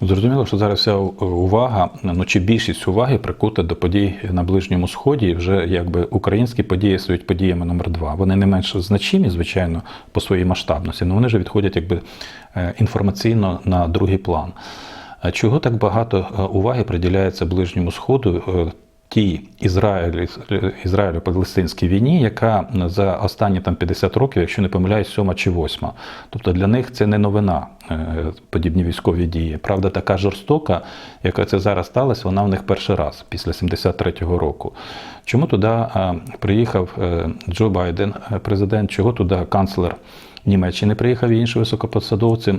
Зрозуміло, що зараз вся увага, ну чи більшість уваги прикута до подій на Ближньому Сході. І вже якби українські події стають подіями номер два. Вони не менш значимі, звичайно, по своїй масштабності, але вони вже відходять якби е, інформаційно на другий план. Чого так багато е, уваги приділяється Ближньому Сходу? Тій Ізраїлі, Ізраїлю-Палестинській війні, яка за останні там 50 років, якщо не помиляюсь, сьома чи восьма. Тобто для них це не новина, е, подібні військові дії. Правда, така жорстока, яка це зараз сталася, вона в них перший раз після 73-го року. Чому туди е, приїхав е, Джо Байден, президент, чого туди канцлер? Німеччини приїхав і інші високопосадовці,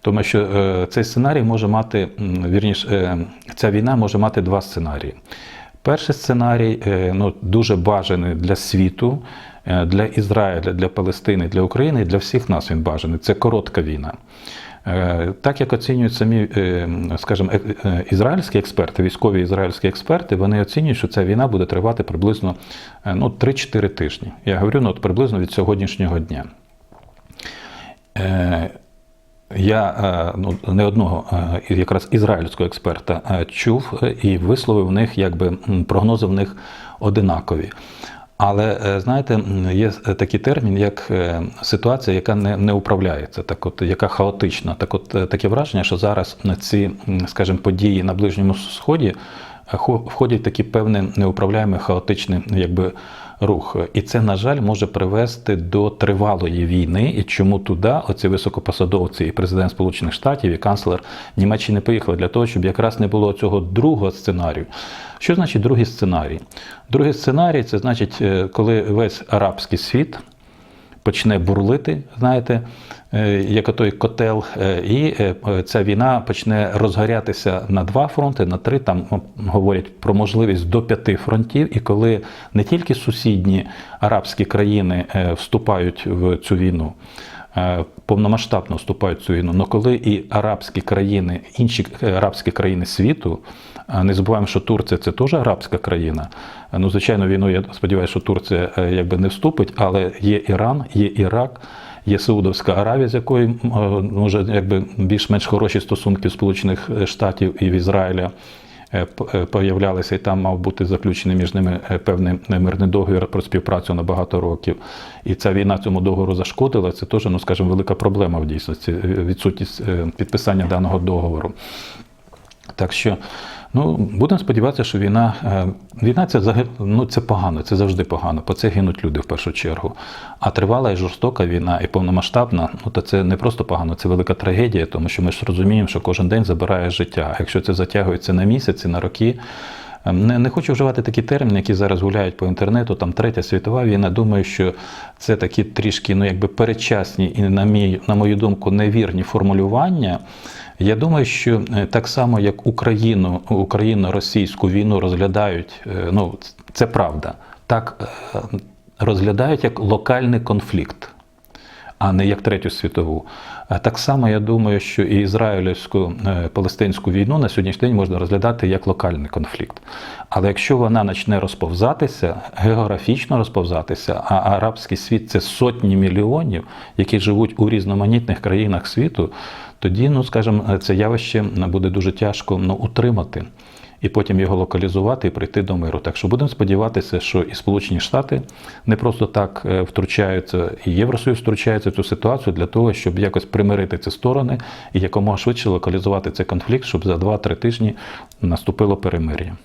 тому що цей сценарій може мати, вірніше, ця війна може мати два сценарії. Перший сценарій е, ну, дуже бажаний для світу, е, для Ізраїля, для Палестини, для України для всіх нас він бажаний. Це коротка війна. Е, Так як оцінюють самі, скажімо, ізраїльські експерти, військові ізраїльські експерти, вони оцінюють, що ця війна буде тривати приблизно ну, 3-4 тижні. Я говорю ну, от приблизно від сьогоднішнього дня. Я е, ну, не одного е, якраз ізраїльського експерта е, чув і висловив в них, якби прогнози в них одинакові. Але знаєте, є такий термін, як ситуація, яка не, не управляється, так от яка хаотична. Так, от таке враження, що зараз на ці, скажімо, події на Ближньому Сході хо- входять такі певний неуправляємий якби рух. І це, на жаль, може привести до тривалої війни. І чому туди оці високопосадовці і президент Сполучених Штатів і канцлер Німеччини поїхали для того, щоб якраз не було цього другого сценарію. Що значить другий сценарій? Другий сценарій це значить, е, коли весь арабський світ почне бурлити, знаєте, е, як той котел, е, і е, ця війна почне розгорятися на два фронти, на три. Там говорять про можливість до п'яти фронтів. І коли не тільки сусідні арабські країни вступають в цю війну. Е, Повномасштабно вступають в цю війну, але коли і арабські країни, інші е, арабські країни світу, не забуваємо, що Турція це теж арабська країна. Ну, звичайно, війну я сподіваюся, що Турція е, якби не вступить, але є Іран, є Ірак, є Саудовська Аравія, з якою е, може якби більш-менш хороші стосунки Сполучених Штатів і в Ізраїля. Е, е, Появлялися, і там мав бути заключений між ними е, певний мирний договір про співпрацю на багато років. І ця війна цьому договору зашкодила. Це теж, ну скажімо, велика проблема в дійсності, відсутність підписання даного договору. Так що, ну, будемо сподіватися, що війна, е, війна це, ну, це погано, це завжди погано, по це гинуть люди в першу чергу. А тривала і жорстока війна, і повномасштабна, ну, то це не просто погано, це велика трагедія, тому що ми ж розуміємо, що кожен день забирає життя. Якщо це затягується на місяці, на роки. Е, Не, не хочу вживати такі терміни, які зараз гуляють по інтернету, там третя світова війна. Думаю, що це такі трішки ну, якби передчасні і, на, мій, на мою думку, невірні формулювання. Я думаю, що е, так само, як Україну, Україно-російську війну розглядають, е, ну це правда, так е, розглядають як локальний конфлікт, а не як третю світову. Так само я думаю, що і ізраїльську е, палестинську війну на сьогоднішній день можна розглядати як локальний конфлікт. Але якщо вона почне розповзатися, географічно розповзатися, а арабський світ це сотні мільйонів, які живуть у різноманітних країнах світу, тоді, ну скажімо, це явище буде дуже тяжко ну, утримати і потім його локалізувати і прийти до миру. Так що будемо сподіватися, що і Сполучені Штати не просто так е, втручаються, і Євросоюз втручається в цю ситуацію для того, щоб якось примирити ці сторони і якомога швидше локалізувати цей конфлікт, щоб за 2-3 тижні наступило перемир'я.